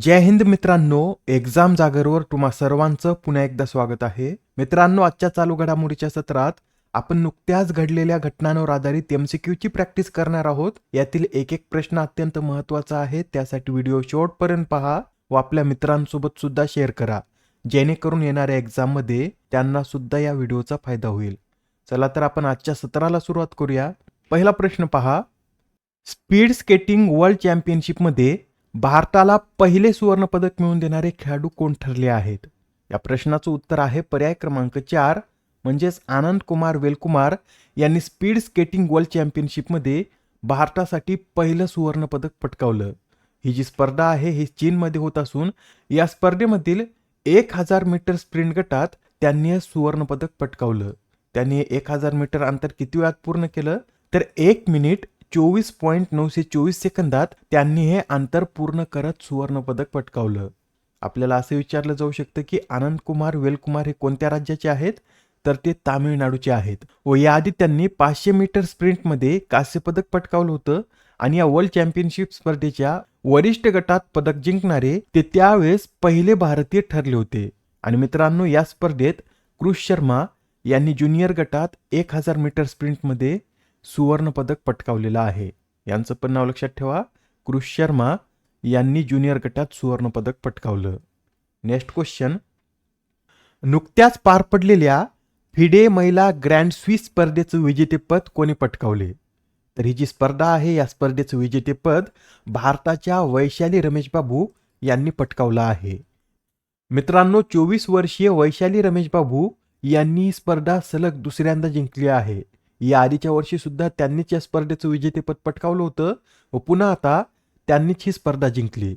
जय हिंद मित्रांनो एक्झाम जागरवर तुम्हा सर्वांचं पुन्हा एकदा स्वागत आहे. मित्रांनो आजच्या चालू घडामोडीच्या सत्रात आपण नुकत्याच घडलेल्या घटनांवर आधारित एमसीक्यू प्रॅक्टिस करणार आहोत. यातील एक एक प्रश्न अत्यंत महत्त्वाचा आहे. त्यासाठी व्हिडिओ शेवटपर्यंत पहा व आपल्या मित्रांसोबत सुद्धा शेअर करा. जेणेकरून येणाऱ्या एक्झाममध्ये त्यांना सुद्धा या व्हिडिओचा फायदा होईल. चला तर आपण आजच्या सत्राला सुरुवात करूया. पहिला प्रश्न पहा. स्पीड स्केटिंग वर्ल्ड चॅम्पियनशिपमध्ये भारताला पहिले सुवर्णपदक मिळवून देणारे खेळाडू कोण ठरले आहेत? या प्रश्नाचं उत्तर आहे पर्याय क्रमांक चार म्हणजेच आनंद कुमार वेलकुमार यांनी स्पीड स्केटिंग वर्ल्ड चॅम्पियनशिपमध्ये भारतासाठी पहिलं सुवर्णपदक पटकावलं. ही जी स्पर्धा आहे ही चीनमध्ये होत असून या स्पर्धेमधील एक हजार मीटर स्प्रिंट गटात त्यांनी हे सुवर्णपदक पटकावलं. त्यांनी एक हजार मीटर अंतर किती वेळात पूर्ण केलं? तर एक मिनिट चोवीस पॉईंट नऊशे चोवीस सेकंदात त्यांनी हे अंतर पूर्ण करत सुवर्णपदक पटकावलं. आपल्याला असं विचारलं जाऊ शकतं की आनंद कुमार वेलकुमार हे कोणत्या राज्याचे आहेत? तर ते तामिळनाडूचे आहेत. व याआधी त्यांनी पाचशे मीटर स्प्रिंटमध्ये कांस्यपदक पटकावलं होतं आणि या वर्ल्ड चॅम्पियनशिप स्पर्धेच्या वरिष्ठ गटात पदक जिंकणारे ते त्यावेळेस पहिले भारतीय ठरले होते. आणि मित्रांनो या स्पर्धेत क्रुश शर्मा यांनी ज्युनियर गटात एक हजार मीटर स्प्रिंटमध्ये सुवर्णपदक पटकावलेलं आहे. यांचं पण नाव लक्षात ठेवा. क्रुश शर्मा यांनी ज्युनियर गटात सुवर्णपदक पटकावलं. नेक्स्ट क्वेश्चन नुकत्याच पार पडलेल्या फिडे महिला ग्रँड स्विस स्पर्धेचं विजेतेपद कोणी पटकावले? तर ही जी स्पर्धा आहे या स्पर्धेचं विजेतेपद भारताच्या वैशाली रमेश बाबू यांनी पटकावलं आहे. मित्रांनो चोवीस वर्षीय वैशाली रमेश बाबू यांनी ही स्पर्धा सलग दुसऱ्यांदा जिंकली आहे. या आधीच्या वर्षी सुद्धा त्यांनीच या स्पर्धेचं विजेतेपद पटकावलं होतं. व पुन्हा आता त्यांनीच ही स्पर्धा जिंकली.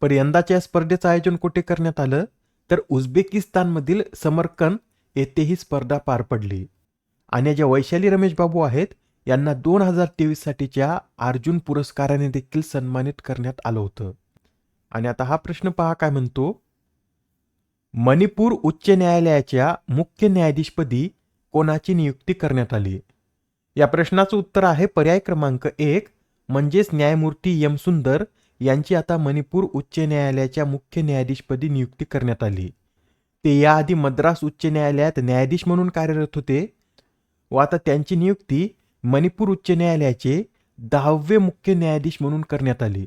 पण यंदाच्या या स्पर्धेचं आयोजन कुठे करण्यात आलं? तर उझबेकिस्तानमधील समरकन येथे ही स्पर्धा पार पडली. आणि ज्या वैशाली रमेश बाबू आहेत यांना दोन हजार तेवीस साठीच्या अर्जुन पुरस्काराने देखील सन्मानित करण्यात आलं होतं. आणि आता हा प्रश्न पहा काय म्हणतो? मणिपूर उच्च न्यायालयाच्या मुख्य न्यायाधीशपदी कोणाची नियुक्ती करण्यात आली? या प्रश्नाचं उत्तर आहे पर्याय क्रमांक एक म्हणजेच न्यायमूर्ती यम सुंदर यांची आता मणिपूर उच्च न्यायालयाच्या मुख्य न्यायाधीशपदी नियुक्ती करण्यात आली. ते याआधी मद्रास उच्च न्यायालयात न्यायाधीश म्हणून कार्यरत होते व आता त्यांची नियुक्ती मणिपूर उच्च न्यायालयाचे दहावे मुख्य न्यायाधीश म्हणून करण्यात आली.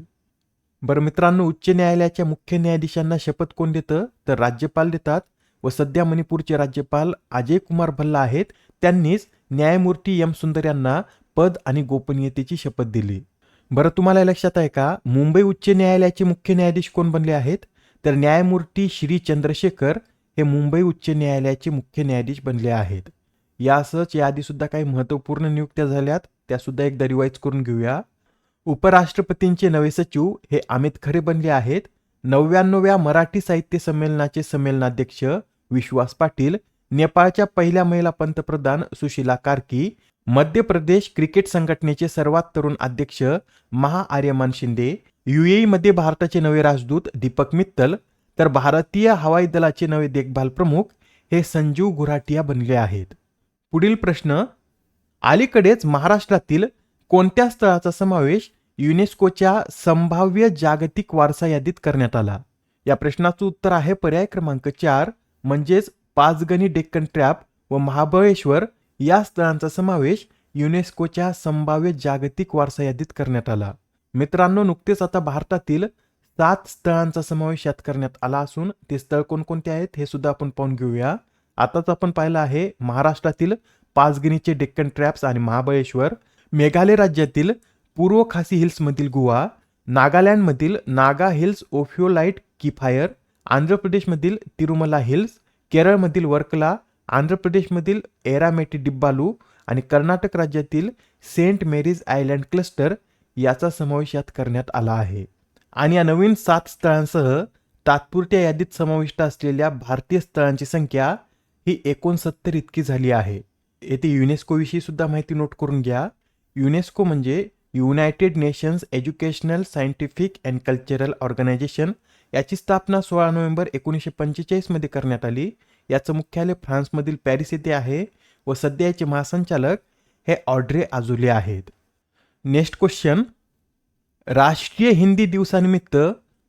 बरं मित्रांनो उच्च न्यायालयाच्या मुख्य न्यायाधीशांना शपथ कोण देतं? तर राज्यपाल देतात व सध्या मणिपूरचे राज्यपाल अजय कुमार भल्ला आहेत त्यांनीच न्यायमूर्ती एम सुंदर यांना पद आणि गोपनीयतेची शपथ दिली. बरं तुम्हाला लक्षात आहे का? मुंबई उच्च न्यायालयाचे मुख्य न्यायाधीश कोण बनले आहेत? तर न्यायमूर्ती श्री चंद्रशेखर हे मुंबई उच्च न्यायालयाचे मुख्य न्यायाधीश बनले आहेत. यासच याआधी सुद्धा काही महत्त्वपूर्ण नियुक्त्या झाल्यात त्या सुद्धा एकदा रिवाईज करून घेऊया. उपराष्ट्रपतींचे नवे सचिव हे अमित खरे बनले आहेत. नव्याण्णव्या मराठी साहित्य संमेलनाचे संमेलनाध्यक्ष विश्वास पाटील नेपाळच्या पहिल्या महिला पंतप्रधान सुशीला कार्की मध्य प्रदेश क्रिकेट संघटनेचे सर्वात तरुण अध्यक्ष महा आर्यमान शिंदे युएई मध्ये भारताचे नवे राजदूत दीपक मित्तल तर भारतीय हवाई दलाचे नवे देखभाल प्रमुख हे संजीव गुराटिया बनले आहेत. पुढील प्रश्न अलीकडेच महाराष्ट्रातील कोणत्या स्थळाचा समावेश युनेस्कोच्या संभाव्य जागतिक वारसा यादीत करण्यात आला? या प्रश्नाचं उत्तर आहे पर्याय क्रमांक चार म्हणजेच पाचगणी डेक्कन ट्रॅप व महाबळेश्वर या स्थळांचा समावेश युनेस्कोच्या संभाव्य जागतिक वारसा यादीत करण्यात आला. मित्रांनो नुकतेच आता भारतातील सात स्थळांचा समावेश यात करण्यात आला असून ते स्थळ कोणकोणते आहेत हे सुद्धा आपण पाहून घेऊया. आताच आपण पाहिलं आहे महाराष्ट्रातील पाचगिनीचे डेक्कन ट्रॅप्स आणि महाबळेश्वर मेघालय राज्यातील पूर्व खासी हिल्समधील गुहा नागालँडमधील नागा हिल्स ओफिओलाइट किफायर आंध्र प्रदेशमधील तिरुमला हिल्स केरळमधील वर्कला आंध्र प्रदेशमधील एरामेटी डिब्बालू आणि कर्नाटक राज्यातील सेंट मेरीज आयलँड क्लस्टर याचा समावेश यात करण्यात आला आहे. आणि या नवीन सात स्थळांसह तात्पुरत्या यादीत समाविष्ट असलेल्या भारतीय स्थळांची संख्या ही एकोणसत्तर इतकी झाली आहे. येथे युनेस्कोविषयी सुद्धा माहिती नोट करून घ्या. युनेस्को म्हणजे United nations educational scientific and cultural organisation याची स्थापना सोळा नोव्हेंबर एकोणीसशे पंचेचाळीसमध्ये करण्यात आली. याचं मुख्यालय फ्रान्समधील पॅरिस येथे आहे व सध्या याचे महासंचालक हे ऑड्रे आजुले आहेत. Next question. राष्ट्रीय हिंदी दिवसानिमित्त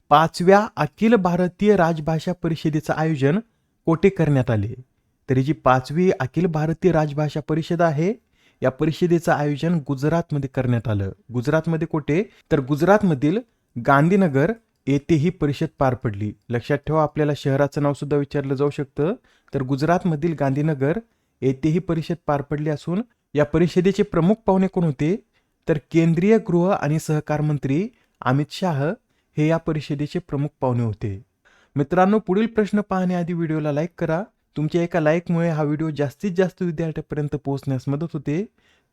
पाचव्या अखिल भारतीय राजभाषा परिषदेचं आयोजन कोठे करण्यात आले? तरी जी पाचवी अखिल भारतीय राजभाषा परिषद आहे या परिषदेचं आयोजन गुजरातमध्ये करण्यात आलं. गुजरातमध्ये कोठे? तर गुजरातमधील गांधीनगर येथे ही परिषद पार पडली. लक्षात ठेवा आपल्याला शहराचं नाव सुद्धा विचारलं जाऊ शकतं. तर गुजरातमधील गांधीनगर येथे ही परिषद पार पडली असून या परिषदेचे प्रमुख पाहुणे कोण होते? तर केंद्रीय गृह आणि सहकार मंत्री अमित शाह हे या परिषदेचे प्रमुख पाहुणे होते. मित्रांनो पुढील प्रश्न पाहण्याआधी व्हिडिओला लाईक करा. तुमच्या एका लाईकमुळे हा व्हिडिओ जास्तीत जास्त विद्यार्थ्यांपर्यंत पोहोचण्यास मदत होते.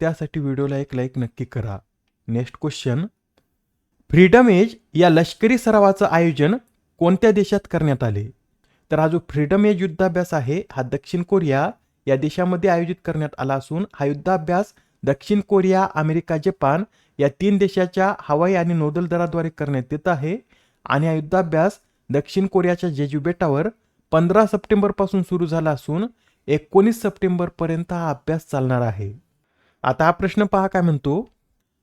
त्यासाठी व्हिडिओला एक लाईक नक्की करा. नेक्स्ट क्वेश्चन फ्रीडम एज या लष्करी सरावाचं आयोजन कोणत्या देशात करण्यात आले? तर हा जो फ्रीडम एज युद्धाभ्यास आहे हा दक्षिण कोरिया या देशामध्ये आयोजित करण्यात आला असून हा युद्धाभ्यास दक्षिण कोरिया अमेरिका जपान या तीन देशाच्या हवाई आणि नौदल दलाद्वारे करण्यात येत आहे. आणि हा युद्धाभ्यास दक्षिण कोरियाच्या जेजू बेटावर पंधरा सप्टेंबरपासून सुरू झाला असून एकोणीस सप्टेंबरपर्यंत हा अभ्यास चालणार आहे. आता हा प्रश्न पहा काय म्हणतो?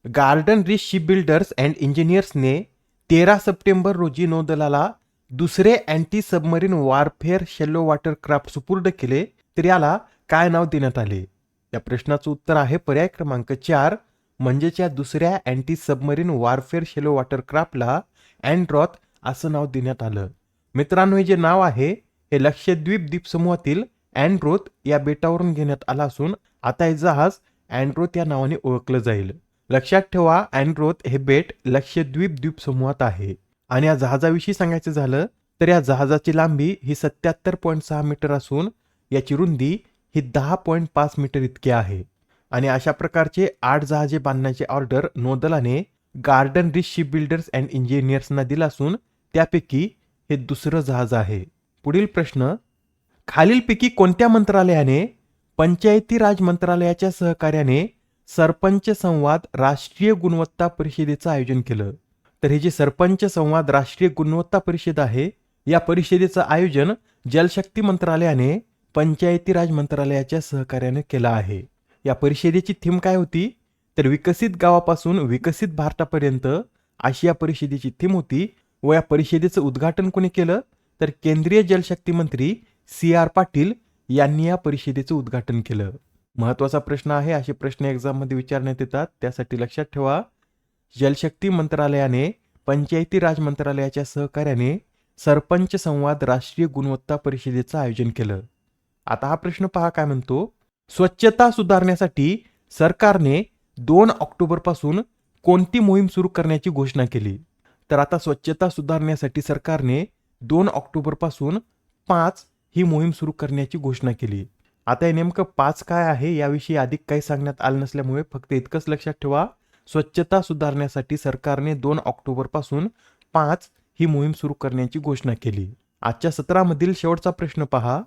Garden rich ship builders and इंजिनियर्सने तेरा सप्टेंबर रोजी नौदलाला दुसरे anti submarine warfare shallow water craft सुपूर्द केले तर याला काय नाव देण्यात आले? या प्रश्नाचं उत्तर आहे पर्याय क्रमांक चार म्हणजेच या दुसऱ्या anti submarine warfare shallow water क्राफ्टला Androth असं नाव देण्यात आलं. मित्रांनो हे जे नाव आहे हे लक्षद्वीप द्वीपसमूहातील अँड्रोथ या बेटावरून घेण्यात आला असून आता हे जहाज अँड्रोथ या नावाने ओळखलं जाईल. लक्षात ठेवा अँड्रोथ हे बेट लक्षद्वीप द्वीपसमूहात आहे. आणि या जहाजाविषयी सांगायचं झालं तर या जहाजाची लांबी ही सत्याहत्तर पॉईंट सहा मीटर असून याची रुंदी ही दहा पॉईंट पाच मीटर इतकी आहे. आणि अशा प्रकारचे आठ जहाजे बांधण्याचे ऑर्डर नौदलाने Garden rich ship builders and इंजिनियर्सना दिला असून त्यापैकी हे दुसरं जहाज आहे. पुढील प्रश्न खालीलपैकी कोणत्या मंत्रालयाने पंचायती राज मंत्रालयाच्या सहकार्याने सरपंच संवाद राष्ट्रीय गुणवत्ता परिषदेचं आयोजन केलं? तर हे जे सरपंच संवाद राष्ट्रीय गुणवत्ता परिषद आहे या परिषदेचं आयोजन जलशक्ती मंत्रालयाने पंचायती राज मंत्रालयाच्या सहकार्याने केलं आहे. या परिषदेची थीम काय होती? तर विकसित गावापासून विकसित भारतापर्यंत अशी या परिषदेची थीम होती व या परिषदेचं उद्घाटन कोणी केलं? तर केंद्रीय जलशक्ती मंत्री सी आर पाटील यांनी या परिषदेचं उद्घाटन केलं. महत्त्वाचा प्रश्न आहे असे प्रश्न एक्झाममध्ये विचारण्यात येतात. त्यासाठी लक्षात ठेवा जलशक्ती मंत्रालयाने पंचायती राज मंत्रालयाच्या सहकार्याने सरपंच संवाद राष्ट्रीय गुणवत्ता परिषदेचं आयोजन केलं. आता हा प्रश्न पहा काय म्हणतो. स्वच्छता सुधारण्यासाठी सरकारने दोन ऑक्टोबरपासून कोणती मोहीम सुरू करण्याची घोषणा केली. तर आता स्वच्छता सुधारण्यासाठी सरकारने दोन ऑक्टोबरपासून पाच ही मोहीम सुरू करण्याची घोषणा केली. आता हे नेमकं पाच काय आहे याविषयी अधिक काही सांगण्यात आलं नसल्यामुळे फक्त इतकंच लक्षात ठेवा. स्वच्छता सुधारण्यासाठी सरकारने दोन ऑक्टोबरपासून पाच ही मोहीम सुरू करण्याची घोषणा केली. आजच्या सत्रामधील शेवटचा प्रश्न पहा.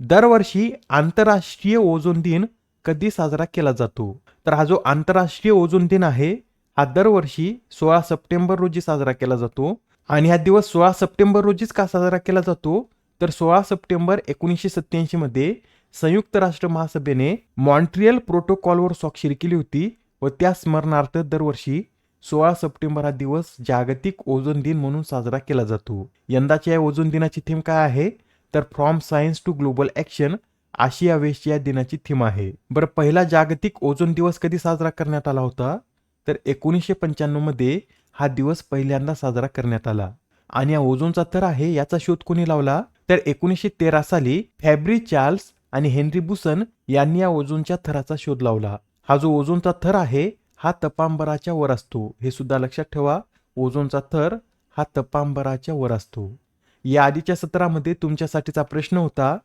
दरवर्षी आंतरराष्ट्रीय ओझोन दिन कधी साजरा केला जातो? तर हा जो आंतरराष्ट्रीय ओझोन दिन आहे हा दरवर्षी सोळा सप्टेंबर रोजी साजरा केला जातो. आणि हा दिवस सोळा सप्टेंबर रोजीच का साजरा केला जातो? तर सोळा सप्टेंबर एकोणीसशे सत्याऐंशी मध्ये संयुक्त राष्ट्र महासभेने मॉन्ट्रियल प्रोटोकॉलवर स्वाक्षरी केली होती व त्या स्मरणार्थ दरवर्षी सोळा सप्टेंबर हा दिवस जागतिक ओझोन दिन म्हणून साजरा केला जातो. यंदाच्या या ओझोन दिनाची थीम काय आहे? तर from science to global action अशी या वेळेसची या दिनाची थीम आहे. बरं पहिला जागतिक ओझोन दिवस कधी साजरा करण्यात आला होता? तर एकोणीसशे पंच्याण्णवमध्ये हा दिवस पहिल्यांदा साजरा करण्यात आला. आणि या ओझोनचा थर आहे याचा शोध कोणी लावला? तर एकोणीसशे तेरा साली फॅब्री चार्ल्स आणि हेनरी बुसन यांनी या ओझोनच्या थराचा शोध लावला. हा जो ओझोनचा थर आहे हा तपांबराच्या वर असतो. हे सुद्धा लक्षात ठेवा. ओझोनचा थर हा तपांबराच्या वर असतो. या आधीच्या सत्रामध्ये तुमच्यासाठीचा प्रश्न होता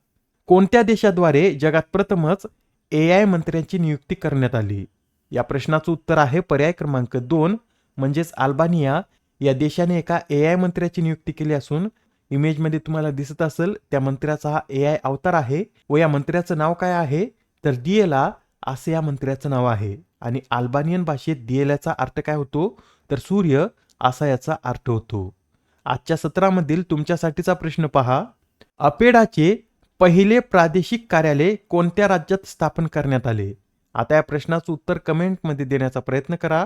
कोणत्या देशाद्वारे जगात प्रथमच ए आय मंत्र्यांची नियुक्ती करण्यात आली? या प्रश्नाचं उत्तर आहे पर्याय क्रमांक दोन म्हणजेच अल्बानिया या देशाने एका ए आय मंत्र्याची नियुक्ती केली असून इमेजमध्ये तुम्हाला दिसत असेल त्या मंत्र्याचा हा ए आय अवतार आहे व या मंत्र्याचं नाव काय आहे? तर दिएला असं या मंत्र्याचं नाव आहे. आणि अल्बानियन भाषेत दिएलाचा अर्थ काय होतो? तर सूर्य असा याचा अर्थ होतो. आजच्या सत्रामधील तुमच्यासाठीचा प्रश्न पहा. अपेडाचे पहिले प्रादेशिक कार्यालय कोणत्या राज्यात स्थापन करण्यात आले? आता या प्रश्नाचं उत्तर कमेंटमध्ये देण्याचा प्रयत्न करा.